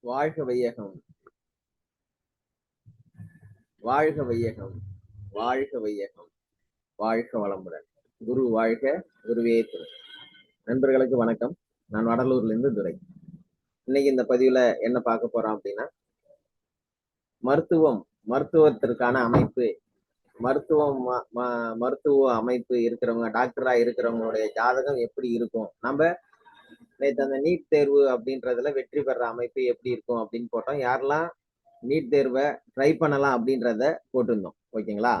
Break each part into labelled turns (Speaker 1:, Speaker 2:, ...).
Speaker 1: வாழ்க வையகம். வாழ்க வையகம். வாழ்க வையகம். வாழ்க வளமுடன். குரு வாழ்க குருவே துறை நண்பர்களுக்கு வணக்கம். நான் வடலூர்ல இருந்து துரை. இன்னைக்கு இந்த பதிவுல என்ன பார்க்க போறோம் அப்படின்னா மருத்துவம் மருத்துவத்திற்கான அமைப்பு. மருத்துவம் ம- ம- மருத்துவ அமைப்பு இருக்கிறவங்க டாக்டரா இருக்கிறவங்களுடைய ஜாதகம் எப்படி இருக்கும்? நம்ம நேற்று அந்த நீட் தேர்வு அப்படின்றதுல வெற்றி பெற அமைப்பு எப்படி இருக்கும் அப்படின்னு போட்டோம். யாரெல்லாம் நீட் தேர்வை ட்ரை பண்ணலாம் அப்படின்றத போட்டிருந்தோம். ஓகேங்களா?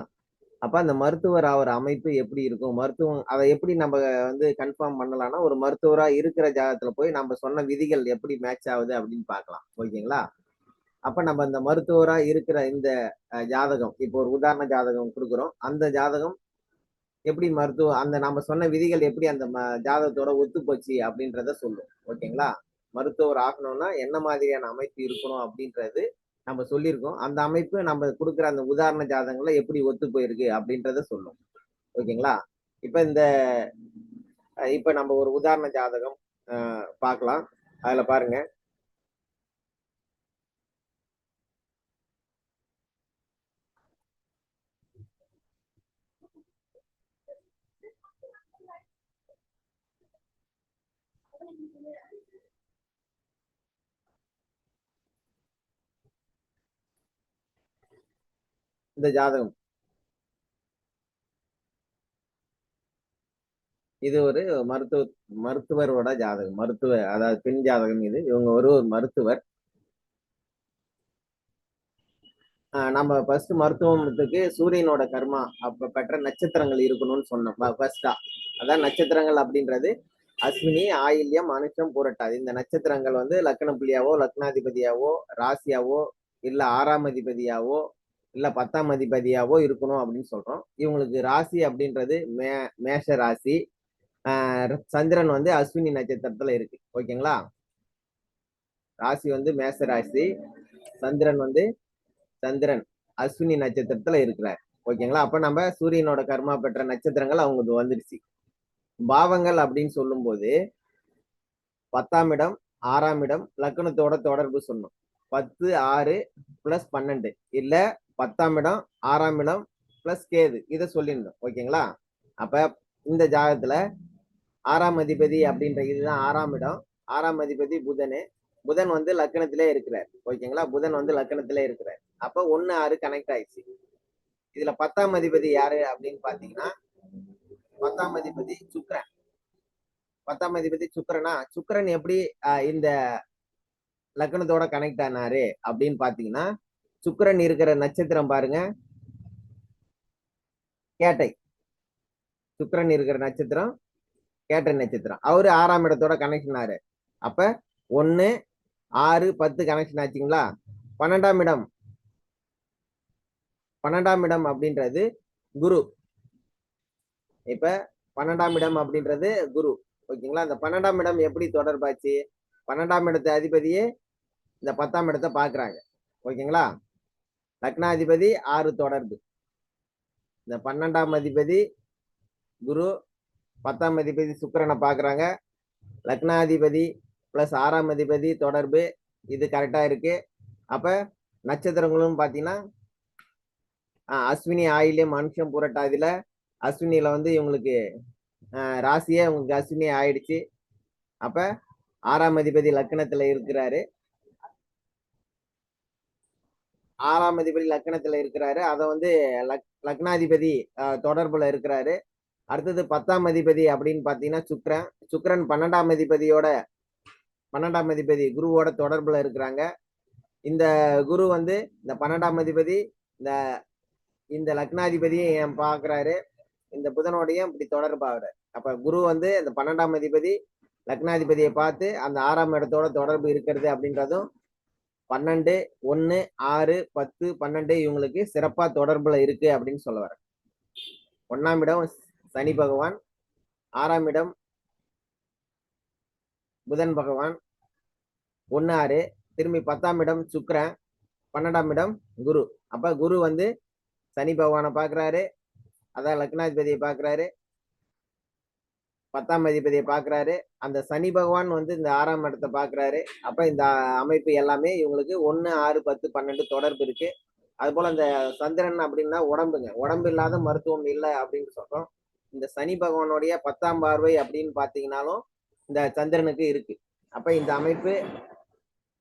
Speaker 1: அப்போ அந்த மருத்துவர் ஆகிற அமைப்பு எப்படி இருக்கும்? மருத்துவம் அதை எப்படி நம்ம வந்து கன்ஃபார்ம் பண்ணலாம்னா ஒரு மருத்துவராக இருக்கிற ஜாகத்தில் போய் நம்ம சொன்ன விதிகள் எப்படி மேட்ச் ஆகுது அப்படின்னு பார்க்கலாம். ஓகேங்களா? அப்போ நம்ம அந்த மருத்துவராக இருக்கிற இந்த ஜாதகம் இப்போ ஒரு உதாரண ஜாதகம் கொடுக்குறோம். அந்த ஜாதகம் எப்படி மருத்துவ அந்த நம்ம சொன்ன விதிகள் எப்படி அந்த ம- ஜாதகத்தோட ஒத்து போச்சு அப்படின்றத சொல்லும். ஓகேங்களா? மருத்துவர் ஆகணும்னா என்ன மாதிரியான அமைப்பு இருக்கணும் அப்படின்றது நம்ம சொல்லியிருக்கோம். அந்த அமைப்பு நம்ம கொடுக்குற அந்த உதாரண ஜாதகங்களை எப்படி ஒத்து போயிருக்கு அப்படின்றத சொல்லும். ஓகேங்களா? இப்ப இந்த இப்போ இப்ப நம்ம ஒரு உதாரண ஜாதகம் பார்க்கலாம். அதுல பாருங்க. இந்த ஜாதகம். இது ஒரு மருத்துவ மருத்துவரோட ஜாதகம் மருத்துவ அதாவது பெண் ஜாதகம் இது. இவங்க ஒரு ஒரு மருத்துவர். நம்ம ஃபர்ஸ்ட் மருத்துவத்துக்கு சூரியனோட கர்மா அப்ப பெற்ற நட்சத்திரங்கள் இருக்கணும்னு சொன்னோம். ஃபர்ஸ்டா அதான் நட்சத்திரங்கள் அப்படின்றது. அஸ்வினி ஆயில்யம் அனுஷம் புரட்டாது. இந்த நட்சத்திரங்கள் வந்து லக்ன புள்ளியாவோ லக்னாதிபதியாவோ ராசியாவோ இல்ல ஆறாம் அதிபதியாவோ இல்லை பத்தாம் அதிபதியாவோ இருக்கணும் அப்படின்னு சொல்றோம். இவங்களுக்கு ராசி அப்படின்றது மே மேஷ ராசி. சந்திரன் வந்து அஸ்வினி நட்சத்திரத்துல இருக்கு. ஓகேங்களா? ராசி வந்து மேஷ ராசி. சந்திரன் வந்து சந்திரன் அஸ்வினி நட்சத்திரத்துல இருக்கிறார். ஓகேங்களா? அப்ப நம்ம சூரியனோட கர்மா பெற்ற நட்சத்திரங்கள் அவங்களுக்கு வந்துருச்சு. பாவங்கள் அப்படின்னு சொல்லும்போது பத்தாம் இடம் ஆறாம் இடம் லக்னத்தோட தொடர்பு சொன்னோம். பத்து ஆறு பிளஸ் பன்னெண்டு. இல்லை பத்தாம் இடம் ஆறாம் இடம் பிளஸ் கேது. இதை சொல்லியிருந்தோம் ஓகேங்களா? அப்ப இந்த ஜாதகத்துல ஆறாம் அதிபதி அப்படின்ற இதுதான் ஆறாம் இடம். ஆறாம் அதிபதி புதனு. புதன் வந்து லக்கணத்திலே இருக்கிறார். ஓகேங்களா? புதன் வந்து லக்கணத்திலே இருக்கிறார். அப்ப ஒன்னு ஆறு கனெக்ட் ஆயிடுச்சு. இதுல பத்தாம் அதிபதி யாரு அப்படின்னு பாத்தீங்கன்னா பத்தாம் அதிபதி சுக்ரன் பத்தாம் அதிபதி சுக்கரனா? சுக்கரன் எப்படி இந்த லக்னத்தோட கனெக்ட் ஆனாரு அப்படின்னு பாத்தீங்கன்னா சுக்கரன் இருக்கிற நட்சத்திரம் பாருங்க. கேட்டை. சுக்கரன் இருக்கிற நட்சத்திரம் கேட்டை நட்சத்திரம். அவரு ஆறாம் இடத்தோட கனெக்ஷன் ஆறு அப்ப ஒன்னு ஆறு பத்து கனெக்ஷன் ஆச்சுங்களா? பன்னெண்டாம் இடம். பன்னெண்டாம் இடம் அப்படின்றது குரு. இப்ப பன்னெண்டாம் இடம் அப்படின்றது குரு. ஓகேங்களா? இந்த பன்னெண்டாம் இடம் எப்படி தொடர்பாச்சு? பன்னெண்டாம் இடத்து அதிபதியே இந்த பத்தாம் இடத்தை பாக்குறாங்க ஓகேங்களா? லக்னாதிபதி ஆறு தொடர்பு. இந்த பன்னெண்டாம் அதிபதி குரு பத்தாம் அதிபதி சுக்கரனை பார்க்குறாங்க லக்னாதிபதி ப்ளஸ் ஆறாம் அதிபதி தொடர்பு இது கரெக்டாக இருக்குது அப்போ நட்சத்திரங்களும் பார்த்தீங்கன்னா அஸ்வினி ஆயிலே மனுஷம் புரட்டாதியில அஸ்வினியில் வந்து இவங்களுக்கு ராசியே உங்களுக்கு அஸ்வினி ஆயிடுச்சு. அப்போ ஆறாம் அதிபதி லக்னத்தில் இருக்கிறாரு. ஆறாம் அதிபதி லக்னத்துல இருக்கிறாரு. அதை வந்து லக் லக்னாதிபதி தொடர்புல இருக்கிறாரு. அடுத்தது பத்தாம் அதிபதி அப்படின்னு பாத்தீங்கன்னா சுக்ரன் சுக்ரன் பன்னெண்டாம் அதிபதியோட பன்னெண்டாம் அதிபதி குருவோட தொடர்புல இருக்கிறாங்க. இந்த குரு வந்து இந்த பன்னெண்டாம் அதிபதி இந்த இந்த லக்னாதிபதியும் பாக்குறாரு? இந்த புதனோடையும் இப்படி தொடர்பாகிறார். அப்ப குரு வந்து இந்த பன்னெண்டாம் அதிபதி லக்னாதிபதியை பார்த்து அந்த ஆறாம் இடத்தோட தொடர்பு இருக்கிறது அப்படின்றதும் பன்னெண்டு ஒன்னு ஆறு பத்து பன்னெண்டு இவங்களுக்கு சிறப்பா தொடர்புல இருக்கு அப்படின்னு சொல்ல வர ஒன்னாம் இடம் சனி பகவான் ஆறாம் இடம் புதன் பகவான் ஒன்னு ஆறு திரும்பி பத்தாம் இடம் சுக்கரன் பன்னெண்டாம் இடம் குரு. அப்ப குரு வந்து சனி பகவானை பாக்குறாரு அதான் லக்னாதிபதியை பாக்குறாரு பத்தாம் அதிபதியை பார்க்குறாரு அந்த சனி பகவான் வந்து இந்த ஆறாம் இடத்தை பார்க்குறாரு அப்போ இந்த அமைப்பு எல்லாமே இவங்களுக்கு ஒன்று ஆறு பத்து பன்னெண்டு தொடர்பு இருக்குது அதுபோல் அந்த இந்த சந்திரன் அப்படின்னா உடம்புங்க. உடம்பு இல்லாத மருத்துவம் இல்லை அப்படின்னு சொல்கிறோம் இந்த சனி பகவானுடைய பத்தாம் பார்வை அப்படின்னு பார்த்தீங்கன்னாலும் இந்த சந்திரனுக்கு இருக்குது அப்போ இந்த அமைப்பு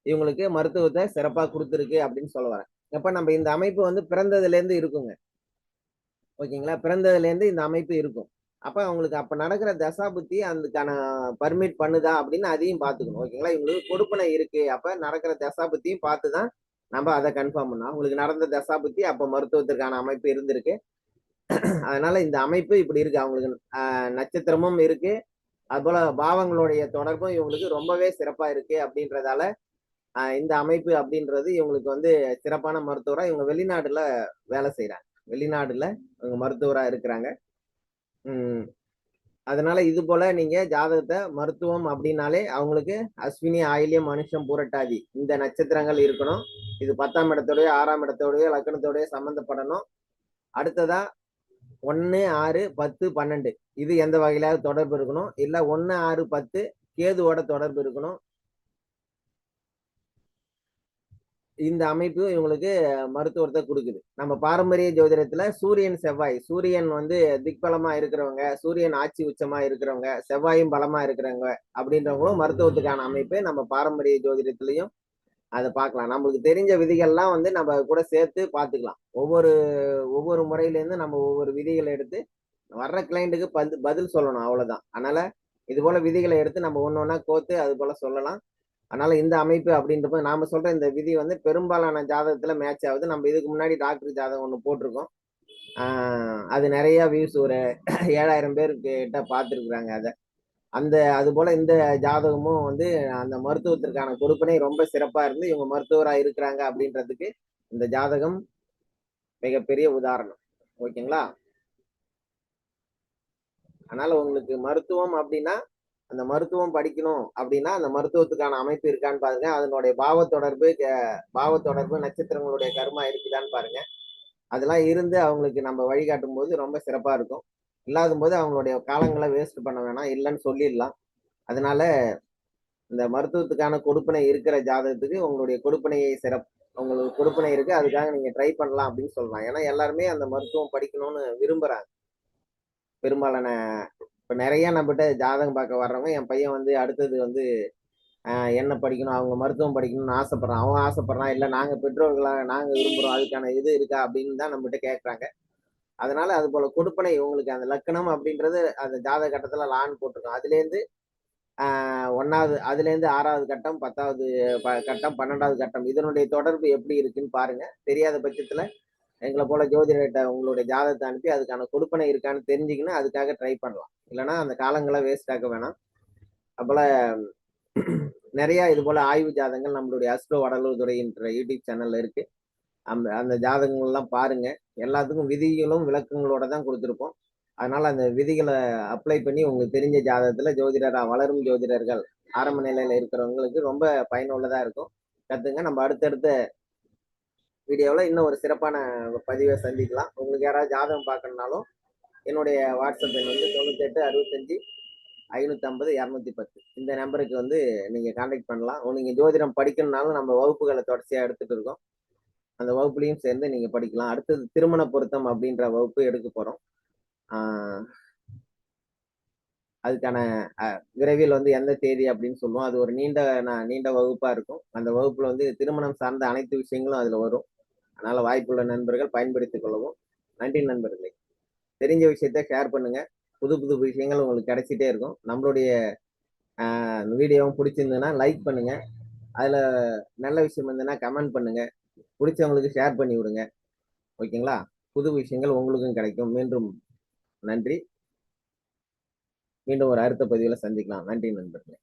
Speaker 1: இவங்களுக்கு மருத்துவத்தை சிறப்பாக கொடுத்துருக்கு அப்படின்னு சொல்ல வரேன். அப்போ நம்ம இந்த அமைப்பு வந்து பிறந்ததுலேருந்து இருக்குங்க. ஓகேங்களா? பிறந்ததுலேருந்து இந்த அமைப்பு இருக்கும். அப்ப அவங்களுக்கு அப்ப நடக்கிற தசா புத்தி அதுக்கான பர்மிட் பண்ணுதா அப்படின்னு அதையும் பார்த்துக்கணும். ஓகேங்களா? இவங்களுக்கு கொடுப்பனை இருக்கு. அப்ப நடக்கிற தசா புத்தியும் பார்த்து தான் நம்ம அதை கன்ஃபார்ம் பண்ணோம் அவங்களுக்கு நடந்த தசா புத்தி அப்ப மருத்துவத்திற்கான அமைப்பு இருந்திருக்கு. அதனால இந்த அமைப்பு இப்படி இருக்கு. அவங்களுக்கு நட்சத்திரமும் இருக்கு. அதுபோல பாவங்களுடைய தொடர்பும் இவங்களுக்கு ரொம்பவே சிறப்பா இருக்கு அப்படின்றதால இந்த அமைப்பு அப்படின்றது இவங்களுக்கு வந்து சிறப்பான மருத்துவராக இவங்க வெளிநாடுல வேலை செய்யறாங்க வெளிநாடுல இவங்க மருத்துவராக இருக்கிறாங்க. அதனால இது போல நீங்க ஜாதகத்தை மருத்துவம் அப்படின்னாலே அவங்களுக்கு அஸ்வினி ஆயிலியம் மனுஷம் பூரட்டாதி இந்த நட்சத்திரங்கள் இருக்கணும். இது பத்தாம் இடத்தோடய ஆறாம் இடத்தோடய லக்கணத்தோடய சம்மந்தப்படணும் அடுத்ததா ஒன்று ஆறு பத்து பன்னெண்டு. இது எந்த வகையிலாவது தொடர்பு இருக்கணும்? இல்லை ஒன்று ஆறு பத்து கேதுவோட தொடர்பு இருக்கணும். இந்த அமைப்பு இவங்களுக்கு மருத்துவத்தை கொடுக்குது. நம்ம பாரம்பரிய ஜோதிடத்துல சூரியன் செவ்வாய். சூரியன் வந்து திக்பலமா இருக்கிறவங்க சூரியன் ஆட்சி உச்சமா இருக்கிறவங்க செவ்வாயும் பலமா இருக்கிறவங்க அப்படின்றவங்களும் மருத்துவத்துக்கான அமைப்பு நம்ம பாரம்பரிய ஜோதிடத்திலையும் அதை பார்க்கலாம். நம்மளுக்கு தெரிஞ்ச விதிகள்லாம் வந்து நம்ம கூட சேர்த்து பார்த்துக்கலாம். ஒவ்வொரு ஒவ்வொரு முறையிலேருந்து நம்ம ஒவ்வொரு விதிகளை எடுத்து வர்ற கிளைண்ட்டுக்கு பதில் பதில் சொல்லணும் அவ்வளவுதான். அதனால இது போல விதிகளை எடுத்து நம்ம ஒன்று ஒன்றா கோத்து அது போல சொல்லலாம். அதனால இந்த அமைப்பு அப்படின்றப்ப நாம சொல்ற இந்த விதி வந்து பெரும்பாலான ஜாதகத்துல மேட்ச் ஆகுது. நம்ம இதுக்கு முன்னாடி டாக்டர் ஜாதகம் ஒன்று போட்டிருக்கோம். அது நிறைய வியூஸ் ஒரு ஏழாயிரம் பேர் கிட்ட பார்த்துருக்குறாங்க அதை. அந்த அது போல இந்த ஜாதகமும் வந்து அந்த மருத்துவத்திற்கான கொடுப்பனை ரொம்ப சிறப்பா இருந்து இவங்க மருத்துவரா இருக்கிறாங்க அப்படின்றதுக்கு இந்த ஜாதகம் மிகப்பெரிய உதாரணம். ஓகேங்களா? அதனால உங்களுக்கு மருத்துவம் அப்படின்னா அந்த மருத்துவம் படிக்கணும் அப்படின்னா அந்த மருத்துவத்துக்கான அமைப்பு இருக்கான்னு பாருங்க. அதனுடைய பாவ தொடர்பு க- பாவ தொடர்பு நட்சத்திரங்களுடைய கர்மா இருக்குதான்னு பாருங்க. அதெல்லாம் இருந்து அவங்களுக்கு நம்ம வழிகாட்டும் போது ரொம்ப சிறப்பா இருக்கும். இல்லாத போது அவங்களுடைய காலங்களை வேஸ்ட் பண்ண வேணாம் இல்லைன்னு சொல்லிடலாம். அதனால இந்த மருத்துவத்துக்கான கொடுப்பனை இருக்கிற ஜாதகத்துக்கு உங்களுடைய கொடுப்பனையை சிறப்பு உங்களுக்கு கொடுப்பனை இருக்கு. அதுக்காக நீங்க ட்ரை பண்ணலாம் அப்படின்னு சொல்லலாம். ஏன்னா எல்லாருமே அந்த மருத்துவம் படிக்கணும்னு விரும்புறாங்க. பெரும்பாலான இப்போ நிறைய நம்மகிட்ட ஜாதகம் பார்க்க வர்றவங்க என் பையன் வந்து அடுத்தது வந்து என்ன படிக்கணும் அவங்க மருத்துவம் படிக்கணும்னு ஆசைப்படுறான். அவன் ஆசைப்படுறான் இல்லை நாங்கள் பெற்றோர்களாக நாங்கள் விரும்புகிறோம் அதுக்கான இது இருக்கா? அப்படின்னு தான் நம்மகிட்ட கேட்குறாங்க அதனால அது போல கொடுப்பனை உங்களுக்கு அந்த லக்கணம் அப்படின்றது அந்த ஜாதக கட்டத்தில் லான் போட்டிருக்கோம். அதுலேருந்து ஒன்றாவது அதுலேருந்து ஒன்னாவது ஆறாவது கட்டம் பத்தாவது ப- கட்டம் பன்னெண்டாவது கட்டம் இதனுடைய தொடர்பு எப்படி இருக்குன்னு பாருங்க. தெரியாத பட்சத்தில் எங்களை போல ஜோதிடர்கிட்ட உங்களுடைய ஜாதகத்தை அனுப்பி அதுக்கான கொடுப்பனை இருக்கான்னு தெரிஞ்சுக்கின்னு அதுக்காக ட்ரை பண்ணலாம். இல்லைன்னா அந்த காலங்களை வேஸ்ட் ஆக்க வேணாம். அப்போல நிறைய இது போல ஆய்வு ஜாதகங்கள் நம்மளுடைய அஸ்ட்ரோ வடலூர் துறைன்ற யூடியூப் சேனல்ல இருக்கு. அந்த அந்த ஜாதகங்கள்லாம் பாருங்க. எல்லாத்துக்கும் விதிகளும் விளக்கங்களோட தான் கொடுத்துருப்போம். அதனால அந்த விதிகளை அப்ளை பண்ணி உங்களுக்கு தெரிஞ்ச ஜாதகத்துல ஜோதிடரா வளரும் ஜோதிடர்கள் ஆரம்ப நிலையில இருக்கிறவங்களுக்கு ரொம்ப பயனுள்ளதா இருக்கும். கத்துங்க. நம்ம அடுத்தடுத்த வீடியோவில் இன்னும் ஒரு சிறப்பான பதிவை சந்திக்கலாம். உங்களுக்கு யாராவது ஜாதகம் பார்க்கணுனாலும் என்னுடைய வாட்ஸ்அப் எண் வந்து தொண்ணூத்தெட்டு அறுபத்தஞ்சு ஐநூற்றம்பது இரநூத்தி பத்து இந்த நம்பருக்கு வந்து நீங்கள் காண்டாக்ட் பண்ணலாம். நீங்கள் ஜோதிடம் படிக்கணும்னாலும் நம்ம வகுப்புகளை தொடர்ச்சியாக எடுத்துகிட்டு இருக்கோம். அந்த வகுப்புலையும் சேர்ந்து நீங்கள் படிக்கலாம். அடுத்தது திருமண பொருத்தம் அப்படின்ற வகுப்பு எடுக்க போகிறோம் அதுக்கான விரைவில் வந்து எந்த தேதி அப்படின்னு சொல்லுவோம். அது ஒரு நீண்ட நான் நீண்ட வகுப்பாக இருக்கும். அந்த வகுப்பில் வந்து திருமணம் சார்ந்த அனைத்து விஷயங்களும் அதில் வரும். அதனால் வாய்ப்புள்ள நண்பர்கள் பயன்படுத்திக் கொள்ளவும் நன்றி நண்பர்களே. தெரிஞ்ச விஷயத்த ஷேர் பண்ணுங்கள் புது புது விஷயங்கள் உங்களுக்கு கிடைச்சிட்டே இருக்கும். நம்மளுடைய வீடியோவும் பிடிச்சிருந்ததுன்னா லைக் பண்ணுங்கள் அதில் நல்ல விஷயம் இருந்ததுன்னா கமெண்ட் பண்ணுங்கள் பிடிச்சவங்களுக்கு ஷேர் பண்ணி விடுங்க. ஓகேங்களா? புது விஷயங்கள் உங்களுக்கும் கிடைக்கும். மீண்டும் நன்றி. மீண்டும் ஒரு அடுத்த பதிவில் சந்திக்கலாம். நன்றி நண்பர்களே.